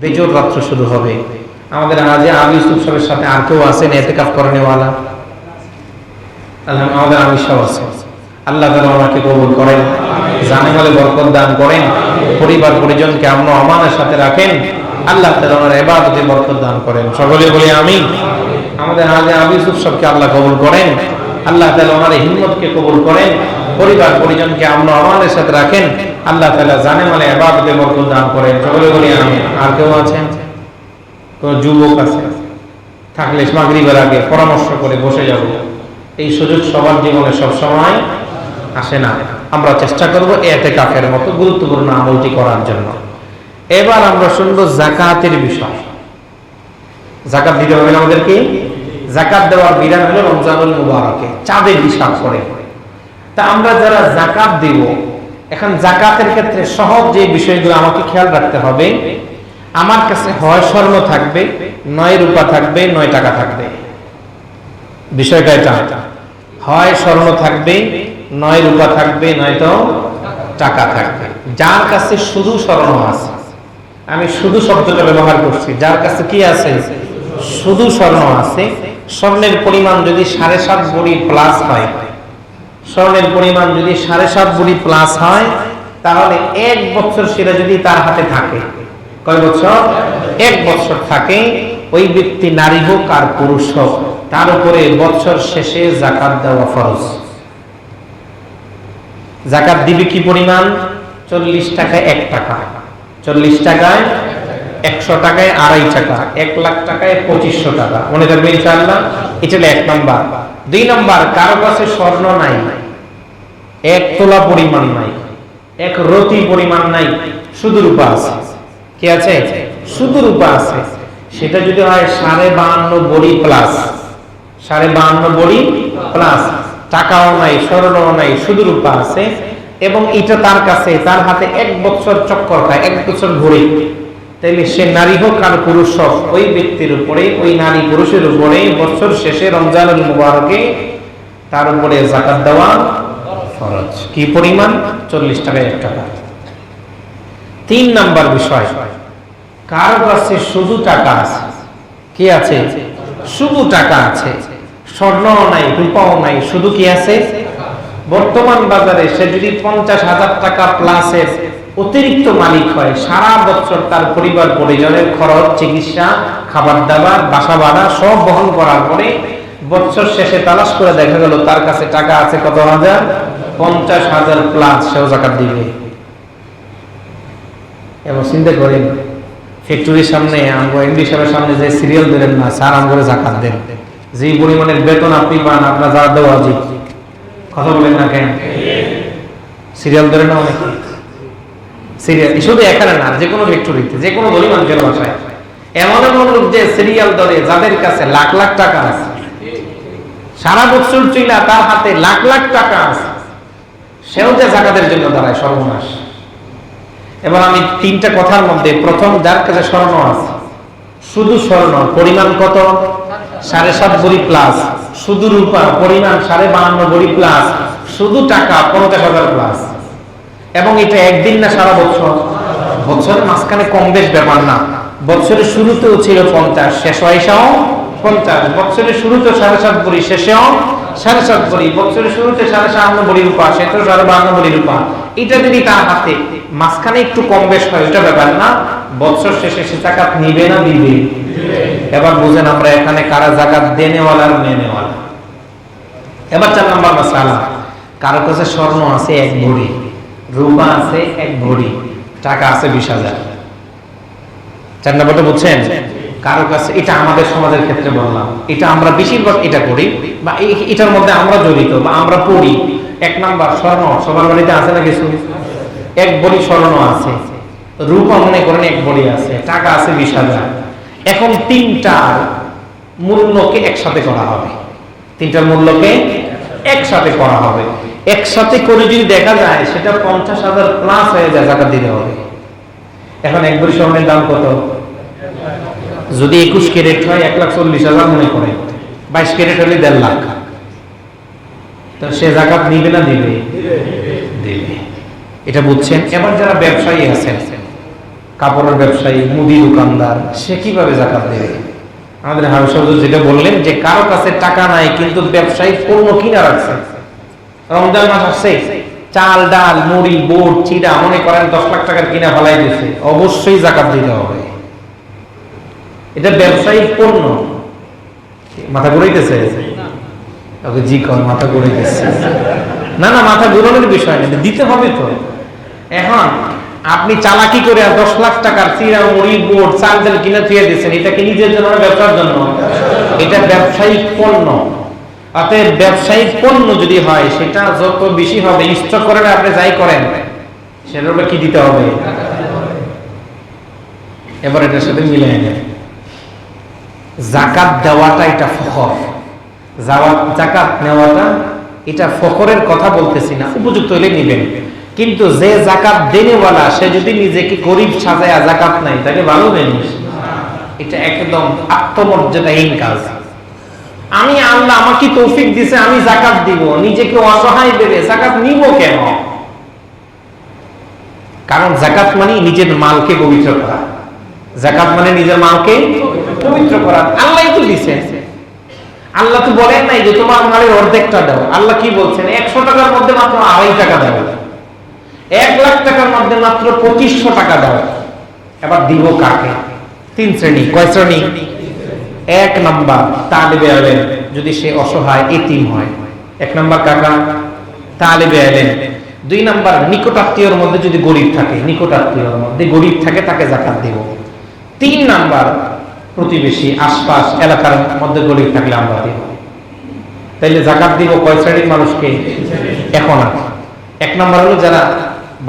বেজোর রাত্র শুরু হবে। আমাদের আজে আবি ইউসুফ সাহেবের সাথে আর কেউ আছেন এতে কাপ করেনেওয়ালা আমাদের আমি সব আছে। আল্লাহ তালা ওনাকে কবুল করেন জানে বলে বরকত দান করেন, পরিবার পরিজনকে আমরা অমানের সাথে রাখেন, আল্লাহ তালা ওনার এবাদতে বরকত দান করেন। সকলে বলি আমি আমাদের আজে আবি ইউসুফ সাহেবকে আল্লাহ কবুল করেন, আল্লাহ তালা ওনার হিম্মতকে কবুল করেন পরিবার, পরিজনকে আমরা অমানের সাথে রাখেন। আল্লাহ তালা জানে মানে এবাদতে বরকত দান করেন। সকলে বলি আমি আর কেউ আছেন কোন যুবক আছে? থাকলে মাগরিবের আগে পরামর্শ করে বসে যাব। এই সুযোগ সবার জীবনে সব সময় আসে না। আমরা চেষ্টা করব এতে কাফের মতো গুরুত্বপূর্ণ আমলটি করার জন্য। এবার আমরা শুনব জাকাতের বিষয়। জাকাত দিতে হবে আমাদেরকে? জাকাত দেওয়ার বিধান হলো রমজানুল মুবারকে। চাঁদের হিসাব করে। তা আমরা যারা জাকাত দিব, এখন জাকাতের ক্ষেত্রে সহজ যে বিষয়গুলো আমাকে খেয়াল রাখতে হবে, আমার কাছে হয় স্বর্ণ থাকবে, নয় রূপা থাকবে, নয় টাকা থাকবে। বিষয়টা এটা। হয় স্বর্ণ থাকবে, নয় রূপা থাকবে নয়তো টাকা থাকবে। যার কাছে শুধু স্বর্ণ আছে, আমি শুধু শব্দটা ব্যবহার করছি, যার কাছে কি আছে? শুধু স্বর্ণ আছে। স্বর্ণের পরিমাণ যদি সাড়ে সাত বড়ি প্লাস হয় স্বর্ণের পরিমাণ যদি সাড়ে সাত বড়ি প্লাস হয়, তাহলে এক বছর সেটা যদি তার হাতে থাকে। কয় বছর? এক বছর থাকে, ওই ব্যক্তি নারী হোক আর পুরুষ হোক, তার উপরে বছর শেষে জাকাত দেওয়া ফরজ। জাকাত দিবে কি পরিমাণ? চল্লিশ টাকায় এক টাকা। চল্লিশ টাকায় একশো টাকায় আড়াই টাকা। এক লাখ টাকায় পঁচিশশো টাকা। মনে থাকবে ইনশাআল্লাহ? এটা এক নম্বর। দুই নম্বর, কারও কাছে স্বর্ণ নাই, এক তোলা পরিমাণ নাই, এক রতি পরিমাণ নাই, শুধু রূপা আছে। কি আছে? শুধু রূপা আছে। সেটা যদি হয় সাড়ে বাহান্ন বড়ি প্লাস সাড়ে বাহান্ন বড়ি প্লাস টাকাও নাই, স্বর্ণও নাই, শুধু রূপা আছে। এবং এটা তার কাছে, তার হাতে এক বছর চক্কর খায়, এক বছর ঘুরে তাইলে সে নারী হোক আর পুরুষ হোক, ওই ব্যক্তির উপরে, ওই নারী পুরুষের উপরে বছর শেষে রমজানুল মুবারকে তার উপরে জাকাত দেওয়া ফরজ। কি পরিমাণ? চল্লিশ টাকায় এক টাকা। তিন নাম্বার বিষয়, কার কাছে শুধু টাকা আছে। কি আছে? শুধু টাকা আছে। স্বর্ণও নাই, রূপাও নাই, শুধু কি আছে? বর্তমান বাজারে সে যদি পঞ্চাশ হাজার টাকা প্লাসের অতিরিক্ত মালিক হয়। সারা বছর তার পরিবার পরিজনের খরচ চিকিৎসা খাবার দাবার বাসা ভাড়া সব বহন করার পরে বছর শেষে তালাশ করে দেখা গেল তার কাছে টাকা আছে কত হাজার? পঞ্চাশ হাজার প্লাস সেও জাকাত দিবে। এবং চিন্তা করেন ফ্যাক্টরির সামনে আমগো এমডি সাহেবের সামনে যে সিরিয়াল দিলেন না স্যার আমগরে জাকাত দেন। যে পরিমাণের বেতন আপনি পান আপনার যা দেওয়া উচিত। কথা বলেন না কেন? সিরিয়াল ধরে না অনেক সিরিয়াল শুধু এখানে না, যে কোনো ফ্যাক্টরিতে যে কোনো ধনী মানুষের বাসায়। এমন এমন লোক যে সিরিয়াল ধরে, যাদের কাছে লাখ লাখ টাকা আছে। সারা বছর চইলা তার হাতে লাখ লাখ টাকা আছে। সেও যে জাকাতের জন্য দাঁড়ায় সর্বনাশ। এবার আমি তিনটা কথার মধ্যে, প্রথম যার কাছে স্বর্ণ আছে, শুধু স্বর্ণ, পরিমাণ কত? সাড়ে সাত বড়ি প্লাস শুধু রূপা, পরিমাণ সাড়ে বাহান্ন বড়ি প্লাস শুধু টাকা, পঞ্চাশ হাজার প্লাস এবং এটা একদিন না সারা বছর? বছরের মাঝখানে কম বেশ ব্যাপার না। বছরের শুরুতেও ছিল পঞ্চাশ, শেষ হয়েছেও পঞ্চাশ। বছরের শুরুতে সাড়ে সাত বড়ি, শেষেও সাড়ে সাত বড়ি। বছরের শুরুতে সাড়ে সাতান্ন বড়ি রূপা শেষেও সাড়ে বাহান্ন বড়ি রূপা এটা যদি তার হাতে মাঝখানে একটু কম বেশ হয় ওটা ব্যাপার না। বছর শেষে সে জাকাত নিবে না দিবে? এবার বুঝেন আমরা এখানে কারা জাকাত দেনেওয়ালা আর মেনেওয়ালা এবার চার নম্বর মাসালা। কারও কাছে স্বর্ণ আছে এক ভরি রূপা আছে এক ভরি টাকা আছে বিশ হাজার। চার নম্বরটা বুঝছেন কারও কাছে এটা আমাদের সমাজের ক্ষেত্রে বললাম, এটা আমরা বেশিরভাগ এটা করি বা এটার মধ্যে আমরা জড়িত বা আমরা পড়ি। এক নাম্বার স্বর্ণ, সবার বাড়িতে আছে না কিছু? এক বড়ি স্বর্ণ আছে। রূপা মনে করেন এক বড়ি আছে, টাকা আছে বিশ হাজার। এখন তিনটার মূল্যকে একসাথে করা হবে। তিনটার মূল্যকে একসাথে করা হবে। একসাথে করে যদি দেখা যায়, সেটা পঞ্চাশ হাজার প্লাস হয়ে যায় টাকা দিতে হবে। এখন এক বড়ি স্বর্ণের দাম কত? যদি একুশ ক্যারেট হয়, এক লাখ চল্লিশ হাজার মনে করে। বাইশ ক্যারেট হলে দেড় লাখ। তো সে জাকাত নিবে না, দিবে? দিবে। এটা বুঝছেন? এবার যারা ব্যবসায়ী আছেন, কাপড়ের ব্যবসায়ী, মুদি দোকানদার, সে কীভাবে জাকাত দেবে? আমাদের হাউস যেটা বললেন যে, কারও কাছে টাকা নাই, কিন্তু ব্যবসায়ী পণ্য কিনা রাখছে। রমজান মাস আসছে। চাল, ডাল, মুড়ি, বোট চিরা মনে করেন দশ লাখ টাকার কিনা ফেলাই দিচ্ছে অবশ্যই জাকাত দিতে হবে। এটা ব্যবসায়িক পণ্য। মাথা ঘুরাইতেছে? জি, কর, মাথা ঘুরাইতেছে। না না, মাথা ঘুরানোর বিষয় না দিতে হবে তো। এখন আপনি চালাকি করে আর দশ লাখ টাকার চিরা মুড়ি, বোট, চাল, ডাল কিনে থুয়ে দিচ্ছেন এটা কি নিজের জন্য ব্যবসার জন্য? এটা ব্যবসায়িক পণ্য। অতএব ব্যবসায়িক পণ্য যদি হয়, সেটা যত বেশি হবে স্টক করেন আপনি যাই করেন, সেটার উপরে কি দিতে হবে? এবার এটার সাথে মিলে নেন জাকাত দেওয়াটা এটা ফখর। জাকাত নেওয়াটা এটা ফখরের কথা বলতেছি না, উপযুক্ত হলে নিবেন। কিন্তু যে জাকাত দেনেওয়ালা, সে যদি নিজেকে গরিব সাজায় জাকাত নাই তাকে ভালো জিনিস। এটা একদম আত্মমর্যাদাহীন কাজ। আমি আল্লাহ আমাকে তৌফিক দিছে, আমি জাকাত দিব। নিজেকে অসহায় দেবে জাকাত নিব কেন? কারণ জাকাত মানে নিজের মালকে পবিত্র করা। জাকাত মানে নিজের মালকে পবিত্র করা। আল্লাহ তো দিছেন আল্লাহ তো বলেন নাই যে তোমার মালের অর্ধেকটা দাও। আল্লাহ কি বলছেন? একশো টাকার মধ্যে মাত্র আড়াই টাকা দাও। এক লাখ টাকার মধ্যে মাত্র পঁচিশশো টাকা দাও। এবার দিব কাকে? তিন শ্রেণি। কয় শ্রেণি? এক নাম্বার তালেবে আলেম, যদি সে অসহায় এতিম হয়। এক নাম্বার কাকা, তালেবে আলেম। দুই নাম্বার নিকটাত্মীয়র মধ্যে যদি গরিব থাকে, নিকটাত্মীয়র মধ্যে গরিব থাকে, তাকে জাকাত দেব। তিন নাম্বার প্রতিবেশী, আশপাশ এলাকার মধ্যে গরিব থাকলে আমরা দেব। তাইলে জাকাত দিব কয় শ্রেণির মানুষকে? এখন এক নাম্বার হলো যারা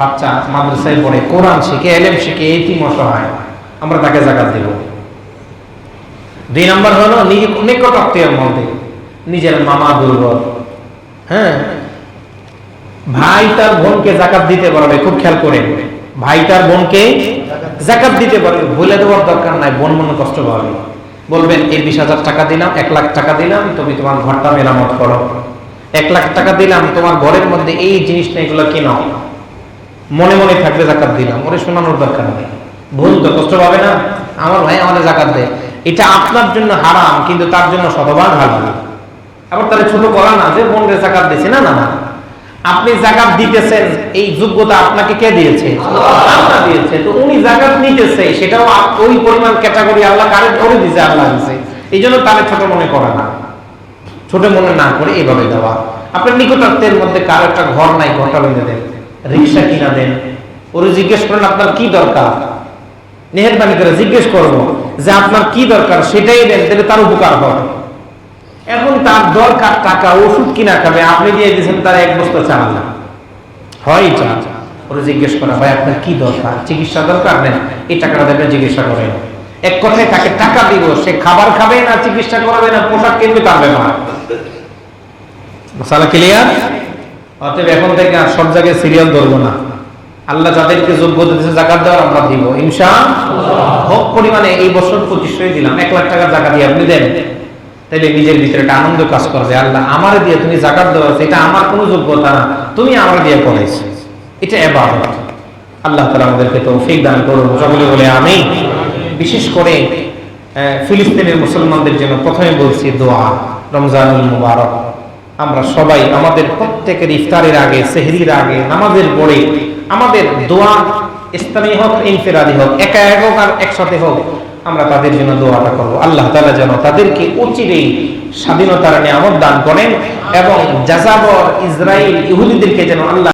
বাচ্চা মাদ্রাসায় পড়ে, কোরআন শিখে, এলেম শিখে, এতিম, অসহায়, আমরা তাকে জাকাত দেব। দুই নম্বর হলো নিকট আত্মীয়ের মধ্যে। নিজের মামা দুর্বল। হ্যাঁ? ভাই তার বোনকে জাকাত দিতে পারবে, খুব খেয়াল করে। ভাই তার বোনকে জাকাত দিতে পারবে, ভুলে দেওয়ার দরকার নাই, বোন মনে কষ্ট পাবে। বলবেন, এই বিশ হাজার টাকা দিলাম, এক লাখ টাকা দিলাম, তুমি তোমার ঘরটা মেরামত করো। এক লাখ টাকা দিলাম, তোমার ঘরের মধ্যে এই জিনিসটা, এগুলো কিনো মনে মনে থাকবে, জাকাত দিলাম। ওরে শোনানোর দরকার নেই। ভুল তো কষ্ট পাবে না। আমার ভাই আমাদের জাকাত দেয়। এটা আপনার জন্য হারাম কিন্তু তার জন্য শতভাগ হারাম আবার তাহলে ছোট করা না যে বোন রে জাকাত দিয়েছে না না আপনি জাকাত দিতেছেন এই যোগ্যতা আপনাকে কে দিয়েছে? আল্লাহ। দিয়েছে। তো উনি জাকাত নিতেছে সেটাও ওই পরিমাণ ক্যাটাগরি আল্লাহ কারে করে দিয়েছে আল্লাহ দিয়েছে এই জন্য তাহলে ছোট মনে করা না। ছোট মনে না করে এভাবে দেওয়া। আপনার নিকটাত্মের মধ্যে কারও একটা ঘর নাই ঘরটা বেঁধে দেন। রিক্সা কিনা দেন। ওরে জিজ্ঞেস করেন আপনার কি দরকার? মেহরবানি করে জিজ্ঞেস করব। যে আপনার কি দরকার সেটাই দেন, তাহলে তার উপকার হবে এখন তার দরকার টাকা, ওষুধ কিনা খাবে, আপনি দিয়ে দিয়েছেন, তার এক বস্তা চাল না। হয় চা। ওরে জিজ্ঞেস করা হয় আপনার কি দরকার? চিকিৎসা দরকার নেন এই টাকাটা দেবেন চিকিৎসা করেন। এক কথায় তাকে টাকা দিব, সে খাবার খাবে না, চিকিৎসা করাবে না, পোশাক কিনবে, তার ব্যাপার। মশালা ক্লিয়ার অতএব এখন থেকে সব জায়গায় সিরিয়াল ধরবো না। আল্লাহ যাদেরকে যোগ্যতা দিয়েছে জাকাত দেওয়ার আমরা দিব। ইনশা হক পরিমাণে এই বছর পঁচিশশোই দিলাম। এক লাখ টাকার জাকাত দিয়ে আপনি দেন। তাইলে নিজের ভিতরে একটা আনন্দ কাজ করবে আল্লাহ, আমার দিয়ে তুমি জাকাত দেওয়া এটা আমার কোনো যোগ্যতা না। তুমি আমার দিয়ে করাইছো এটা এবার আল্লাহ তালা আমাদেরকে তো ফিক দান করুন। সকলে বলে আমি বিশেষ করে ফিলিস্তিনের মুসলমানদের জন্য প্রথমে বলছি দোয়া। রমজানুল মুবারক। আমরা সবাই আমাদের প্রত্যেকের ইফতারের আগে, সেহরির আগে, নামাজের পরে, আমাদের দোয়া, ইসলামী হোক, ইনফেরাদি হোক, একা এক হোক আর একসাথে হোক, আমরা তাদের জন্য দোয়াটা করব। আল্লাহ তালা যেন তাদেরকে অচিরেই স্বাধীনতার নিয়ামত দান করেন এবং যাযাবর ইসরায়েল ইহুদিদেরকে যেন আল্লাহ